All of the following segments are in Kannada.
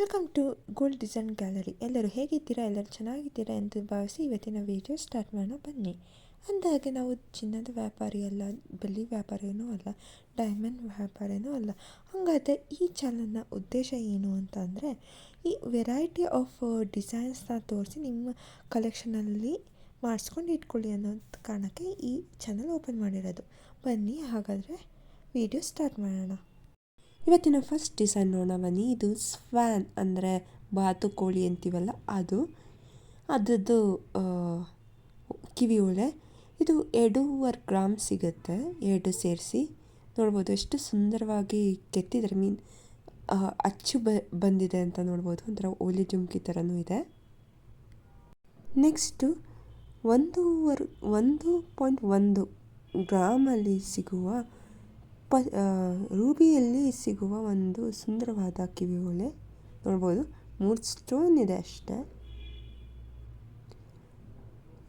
Welcome to gold design gallery ಎಲ್ಲರೂ ಹೇಗಿದ್ದೀರಾ? ಎಲ್ಲರೂ ಚೆನ್ನಾಗಿದ್ದೀರಾ ಎಂದು ಭಾವಿಸಿ ಇವತ್ತಿನ ವಿಡಿಯೋ ಸ್ಟಾರ್ಟ್ ಮಾಡೋಣ. ಬನ್ನಿ. ಅಂದಾಗೆ ನಾವು ಚಿನ್ನದ ವ್ಯಾಪಾರಿ ಅಲ್ಲ, ಬೆಳ್ಳಿ ವ್ಯಾಪಾರಿಯೂ ಅಲ್ಲ ಡೈಮಂಡ್ ವ್ಯಾಪಾರಿಯೂ ಅಲ್ಲ. ಹಾಗಾದರೆ ಈ ಚಾನಲ್ನ ಉದ್ದೇಶ ಏನು ಅಂತ ಈ ವೆರೈಟಿ ಆಫ್ ಡಿಸೈನ್ಸ್ನ ತೋರಿಸಿ ನಿಮ್ಮ ಕಲೆಕ್ಷನಲ್ಲಿ ಮಾಡಿಸ್ಕೊಂಡು ಇಟ್ಕೊಳ್ಳಿ ಅನ್ನೋ ಕಾರಣಕ್ಕೆ ಈ ಚಾನಲ್ ಓಪನ್ ಮಾಡಿರೋದು. ಬನ್ನಿ, ಹಾಗಾದರೆ ವಿಡಿಯೋ ಸ್ಟಾರ್ಟ್ ಮಾಡೋಣ. ಇವತ್ತಿನ ಫಸ್ಟ್ ಡಿಸೈನ್ ನೋಡೋಣ ಬನ್ನಿ. ಇದು ಸ್ವ್ಯಾನ್ ಅಂದರೆ ಬಾತುಕೋಳಿ ಅಂತೀವಲ್ಲ, ಅದು. ಅದರದ್ದು ಕಿವಿ ಇದು ಎರಡೂವರೆ ಗ್ರಾಮ್ ಸಿಗುತ್ತೆ, ಎರಡು ಸೇರಿಸಿ. ನೋಡ್ಬೋದು ಎಷ್ಟು ಸುಂದರವಾಗಿ ಕೆತ್ತಿದ್ದಾರೆ. ಮೀನ್ ಅಚ್ಚು ಬ, ಬಂದಿದೆ ಅಂತ ನೋಡ್ಬೋದು. ಒಂಥರ ಓಲಿ ಜುಮ್ಕಿ ಥರನೂ ಇದೆ. ನೆಕ್ಸ್ಟು ಒಂದೂವರೆ ಒಂದು ಪಾಯಿಂಟ್ ಒಂದು ಗ್ರಾಮಲ್ಲಿ ಸಿಗುವ ಪ ರೂಬಿಯಲ್ಲಿ ಸಿಗುವ ಒಂದು ಸುಂದರವಾದ ಕಿವಿ ಓಲೆ ನೋಡ್ಬೋದು. ಮೂರು ಸ್ಟೋನ್ ಇದೆ ಅಷ್ಟೇ.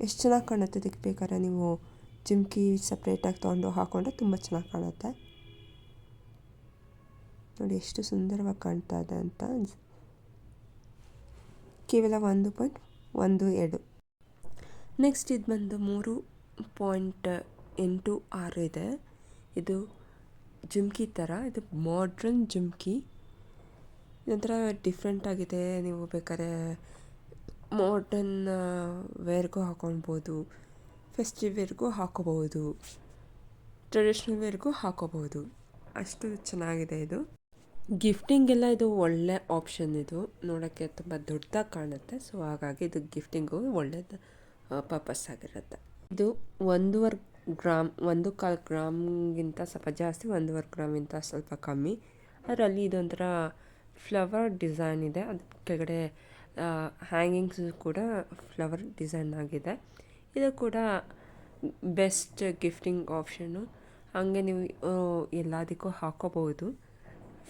ಎಷ್ಟು ಚೆನ್ನಾಗಿ ಕಾಣುತ್ತೆ ಅದಕ್ಕೆ ಬೇಕಾದ್ರೆ ನೀವು ಜಿಮ್ಕಿ ಸಪ್ರೇಟಾಗಿ ತೊಗೊಂಡು ಹಾಕೊಂಡ್ರೆ ತುಂಬ ಚೆನ್ನಾಗಿ ಕಾಣುತ್ತೆ. ನೋಡಿ, ಎಷ್ಟು ಸುಂದರವಾಗಿ ಕಾಣ್ತಾ ಇದೆ ಅಂತ ಕೇವಲ ಒಂದು ಪಾಯಿಂಟ್ ಒಂದು ಎರಡು. ನೆಕ್ಸ್ಟ್ ಇದು ಬಂದು ಮೂರು ಪಾಯಿಂಟ್ ಎಂಟು ಆರು ಇದೆ. ಇದು ಜುಮ್ಕಿ ಥರ, ಇದು ಮಾಡ್ರನ್ ಜುಮ್ಕಿ. ಇದೊಂಥರ ಡಿಫ್ರೆಂಟ್ ಆಗಿದೆ. ನೀವು ಬೇಕಾದ್ರೆ ಮಾಡ್ರನ್ ವೇರ್ಗೂ ಹಾಕೊಳ್ಬೋದು. ಫೆಸ್ಟಿವ್ ವೇರ್ಗೂ ಹಾಕೋಬಹುದು. ಟ್ರೆಡಿಷ್ನಲ್ ವೇರ್ಗೂ ಹಾಕೋಬಹುದು. ಅಷ್ಟು ಚೆನ್ನಾಗಿದೆ ಇದು. ಗಿಫ್ಟಿಂಗೆಲ್ಲ ಇದು ಒಳ್ಳೆ ಆಪ್ಷನ್ ಇದು. ನೋಡೋಕ್ಕೆ ತುಂಬ ದೊಡ್ಡದಾಗಿ ಕಾಣುತ್ತೆ. ಸೊ ಹಾಗಾಗಿ ಇದು ಗಿಫ್ಟಿಂಗು ಒಳ್ಳೆಯದು ಪರ್ಪಸ್ ಆಗಿರುತ್ತೆ. ಇದು ಒಂದೂವರೆ ಗ್ರಾಮ್, ಒಂದು ಕಾಲು ಗ್ರಾಮ್ಗಿಂತ ಸ್ವಲ್ಪ ಜಾಸ್ತಿ, ಒಂದೂವರೆ ಗ್ರಾಮಿಂತ ಸ್ವಲ್ಪ ಕಮ್ಮಿ. ಅದರಲ್ಲಿ ಇದೊಂಥರ ಫ್ಲವರ್ ಡಿಸೈನ್ ಇದೆ. ಅದು ಕೆಳಗಡೆ ಹ್ಯಾಂಗಿಂಗ್ಸ್ ಕೂಡ ಫ್ಲವರ್ ಡಿಸೈನ್ ಆಗಿದೆ. ಇದು ಕೂಡ ಬೆಸ್ಟ್ ಗಿಫ್ಟಿಂಗ್ ಆಪ್ಷನ್ನು ಹಾಗೆ ನೀವು ಎಲ್ಲದಕ್ಕೂ ಹಾಕೋಬೋದು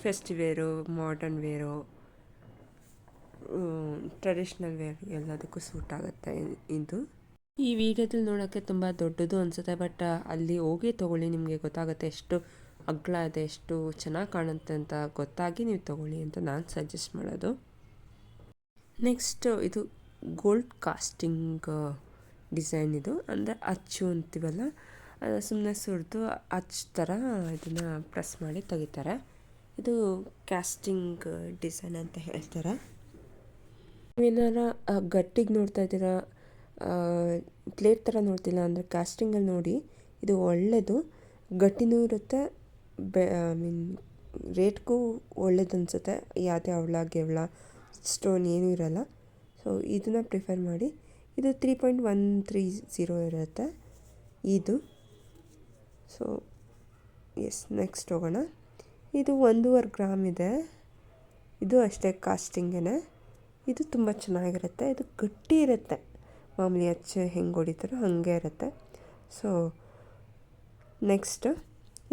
festive wear, modern wear traditional wear ಎಲ್ಲದಕ್ಕೂ ಸೂಟ್ ಆಗುತ್ತೆ ಇದು. ಈ ವಿಡಿಯೋದಲ್ಲಿ ನೋಡೋಕ್ಕೆ ತುಂಬ ದೊಡ್ಡದು ಅನಿಸುತ್ತೆ ಬಟ್ ಅಲ್ಲಿ ಹೋಗಿ ತೊಗೊಳ್ಳಿ, ನಿಮಗೆ ಗೊತ್ತಾಗುತ್ತೆ ಎಷ್ಟು ಅಗ್ಲ ಇದೆ, ಎಷ್ಟು ಚೆನ್ನಾಗಿ ಕಾಣುತ್ತೆ ಅಂತ ಗೊತ್ತಾಗಿ ನೀವು ತೊಗೊಳ್ಳಿ ಅಂತ ನಾನು ಸಜೆಸ್ಟ್ ಮಾಡೋದು. ನೆಕ್ಸ್ಟ್ ಇದು ಗೋಲ್ಡ್ ಕಾಸ್ಟಿಂಗ್ ಡಿಸೈನ್ ಇದು. ಅಂದರೆ ಅಚ್ಚು ಅಂತೀವಲ್ಲ ಸುಮ್ಮನೆ ಸುರಿದು ಅಚ್ಚು ಥರ ಇದನ್ನು ಪ್ರೆಸ್ ಮಾಡಿ ತೆಗಿತಾರೆ. ಇದು ಕ್ಯಾಸ್ಟಿಂಗ್ ಡಿಸೈನ್ ಅಂತ ಹೇಳ್ತಾರೆ. ನೀವೇನಾರ ಗಟ್ಟಿಗೆ ನೋಡ್ತಾ ಇದ್ದೀರಾ ಪ್ಲೇಟ್ ಥರ ನೋಡ್ತಿಲ್ಲ, ಅಂದರೆ ಕಾಸ್ಟಿಂಗಲ್ಲಿ ನೋಡಿ, ಇದು ಒಳ್ಳೆಯದು ಗಟ್ಟಿನೂ ಇರುತ್ತೆ, ಬೆ ಐ ಮೀನ್ ರೇಟ್ಗೂ ಒಳ್ಳೇದು ಅನಿಸುತ್ತೆ. ಯಾವುದೇ ಅವಳ, ಗೆವಳ ಸ್ಟೋನ್ ಏನೂ ಇರೋಲ್ಲ. ಸೊ ಇದನ್ನು ಪ್ರಿಫರ್ ಮಾಡಿ. ಇದು three point one three zero ಇರುತ್ತೆ, ಇದು. ಸೊ ಎಸ್ ನೆಕ್ಸ್ಟ್ ಹೋಗೋಣ. ಇದು ಒಂದೂವರೆ ಗ್ರಾಮ್ ಇದೆ. ಇದು ಅಷ್ಟೇ ಕಾಸ್ಟಿಂಗೇ ಇದು ತುಂಬ ಚೆನ್ನಾಗಿರುತ್ತೆ. ಇದು ಗಟ್ಟಿ ಇರುತ್ತೆ. ಮಾಮೂಲಿ ಅಚ್ಚೆ ಹೆಂಗೆ ಹೊಡಿತಾರೋ ಹಾಗೆ ಇರುತ್ತೆ. ಸೊ ನೆಕ್ಸ್ಟ್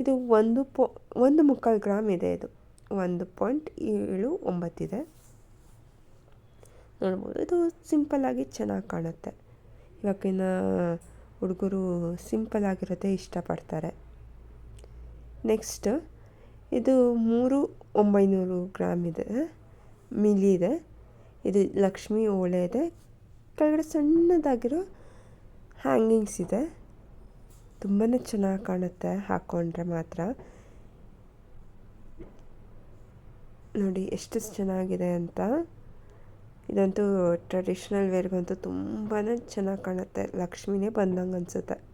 ಇದು ಒಂದು ಪೊ, ಒಂದು ಮುಕ್ಕಾಲು ಗ್ರಾಮ್ ಇದೆ ಇದು. ಒಂದು ಪಾಯಿಂಟ್ ಏಳು ಒಂಬತ್ತಿದೆ ನೋಡ್ಬೋದು, ಇದು ಸಿಂಪಲ್ಲಾಗಿ ಚೆನ್ನಾಗಿ ಕಾಣುತ್ತೆ. ಇವಾಗಿನ ಹುಡುಗರು ಸಿಂಪಲ್ ಆಗಿರೋದೇ ಇಷ್ಟಪಡ್ತಾರೆ. ನೆಕ್ಸ್ಟ್ ಇದು ಮೂರು ಒಂಬೈನೂರು ಗ್ರಾಮ್ ಇದೆ, ಮಿಲಿ ಇದೆ. ಇದು ಲಕ್ಷ್ಮಿ ಓಳೆ ಇದೆ ಕೆಳಗಡೆ ಸಣ್ಣದಾಗಿರೋ ಹ್ಯಾಂಗಿಂಗ್ಸ್ ಇದೆ. ತುಂಬಾ ಚೆನ್ನಾಗಿ ಕಾಣುತ್ತೆ ಹಾಕ್ಕೊಂಡ್ರೆ ಮಾತ್ರ. ನೋಡಿ ಎಷ್ಟು ಚೆನ್ನಾಗಿದೆ ಅಂತ. ಇದಂತೂ ಟ್ರೆಡಿಷ್ನಲ್ ವೇರ್ಗಂತೂ ತುಂಬಾ ಚೆನ್ನಾಗಿ ಕಾಣುತ್ತೆ. ಲಕ್ಷ್ಮಿನೇ ಬಂದಂಗೆ ಅನಿಸುತ್ತೆ.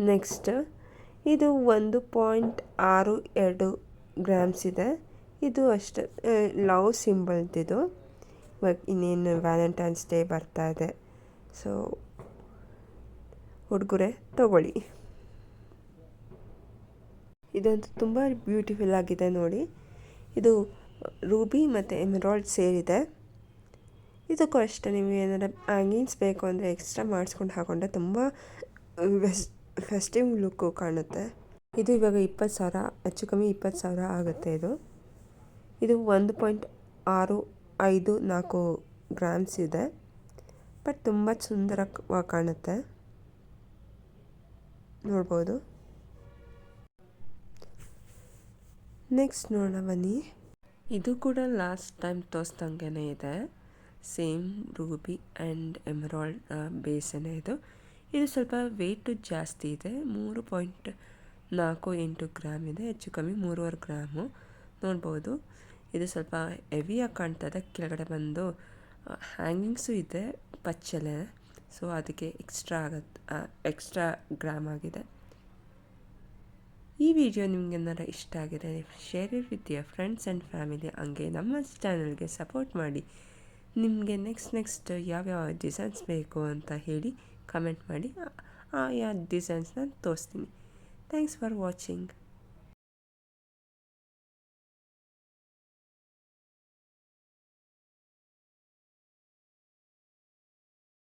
ನೆಕ್ಸ್ಟ್ ಇದು ಒಂದು ಪಾಯಿಂಟ್ ಆರು ಎರಡು ಗ್ರಾಮ್ಸ್ ಇದೆ. ಇದು ಅಷ್ಟೇ. ಲವ್ ಸಿಂಬಲ್ದಿದು. ಇವಾಗ ಇನ್ನೇನು ವ್ಯಾಲೆಂಟೈನ್ಸ್ ಡೇ ಬರ್ತಾ ಇದೆ. ಸೊ ಹುಡುಗರೆ ತಗೊಳ್ಳಿ. ಇದಂತೂ ತುಂಬ ಬ್ಯೂಟಿಫುಲ್ ಆಗಿದೆ ನೋಡಿ. ಇದು ರೂಬಿ ಮತ್ತು ಎಮರಾಲ್ಡ್ ಸೇರಿದೆ. ಇದಕ್ಕೂ ಅಷ್ಟೇ ನಿಮಗೆ ಏನಾರ ಹ್ಯಾಂಗಿಂಗ್ಸ್ ಬೇಕು ಅಂದರೆ ಎಕ್ಸ್ಟ್ರಾ ಮಾಡಿಸ್ಕೊಂಡು ಹಾಕೊಂಡ್ರೆ ತುಂಬ ಫೆಸ್ಟಿವ್ ಲುಕ್ಕು ಕಾಣುತ್ತೆ. ಇದು ಇವಾಗ ಇಪ್ಪತ್ತು ಸಾವಿರ, ಹೆಚ್ಚು ಕಮ್ಮಿ ಇಪ್ಪತ್ತು ಸಾವಿರ ಆಗುತ್ತೆ ಇದು. ಇದು ಒಂದು ಪಾಯಿಂಟ್ ಆರು ಐದು ನಾಲ್ಕು ಗ್ರಾಮ್ಸ್ ಇದೆ. ಬಟ್ ತುಂಬ ಸುಂದರವಾಗಿ ಕಾಣುತ್ತೆ. ನೋಡ್ಬೋದು. ನೆಕ್ಸ್ಟ್ ನೋಡೋಣ ಬನ್ನಿ. ಇದು ಕೂಡ ಲಾಸ್ಟ್ ಟೈಮ್ ತೋರಿಸ್ದಂಗೆ ಇದೆ. ಸೇಮ್ ರೂಬಿ ಆ್ಯಂಡ್ ಎಮರಾಲ್ಡ್ ಬೇಸನೇ ಇದು. ಇದು ಸ್ವಲ್ಪ ವೆಯ್ಟು ಜಾಸ್ತಿ ಇದೆ. ಮೂರು ಪಾಯಿಂಟ್ ನಾಲ್ಕು ಎಂಟು ಗ್ರಾಮ್ ಇದೆ. ಹೆಚ್ಚು ಕಮ್ಮಿ ಮೂರುವರೆ ಗ್ರಾಮು. ನೋಡ್ಬೋದು. ಇದು ಸ್ವಲ್ಪ ಹೆವಿಯಾಗಿ ಕಾಣ್ತದೆ ಕೆಳಗಡೆ ಬಂದು ಹ್ಯಾಂಗಿಂಗ್ಸು ಇದೆ, ಪಚ್ಚಲೆ. ಸೊ ಅದಕ್ಕೆ ಎಕ್ಸ್ಟ್ರಾ ಆಗತ್ತೆ ಎಕ್ಸ್ಟ್ರಾ ಗ್ರಾಮ್ ಆಗಿದೆ. ಈ ವಿಡಿಯೋ ನಿಮ್ಗೆ ಏನಾರ ಇಷ್ಟ ಆಗಿದೆ share with your friends and family ಹಂಗೆ ನಮ್ಮ ಚಾನಲ್ಗೆ ಸಪೋರ್ಟ್ ಮಾಡಿ. ನಿಮಗೆ ನೆಕ್ಸ್ಟ್ ನೆಕ್ಸ್ಟ್ ಯಾವ್ಯಾವ ಡಿಸೈನ್ಸ್ ಬೇಕು ಅಂತ ಹೇಳಿ ಕಮೆಂಟ್ ಮಾಡಿ. ಆ ಯಾವ ಡಿಸೈನ್ಸ್ನ ತೋರಿಸ್ತೀನಿ. Thanks for watching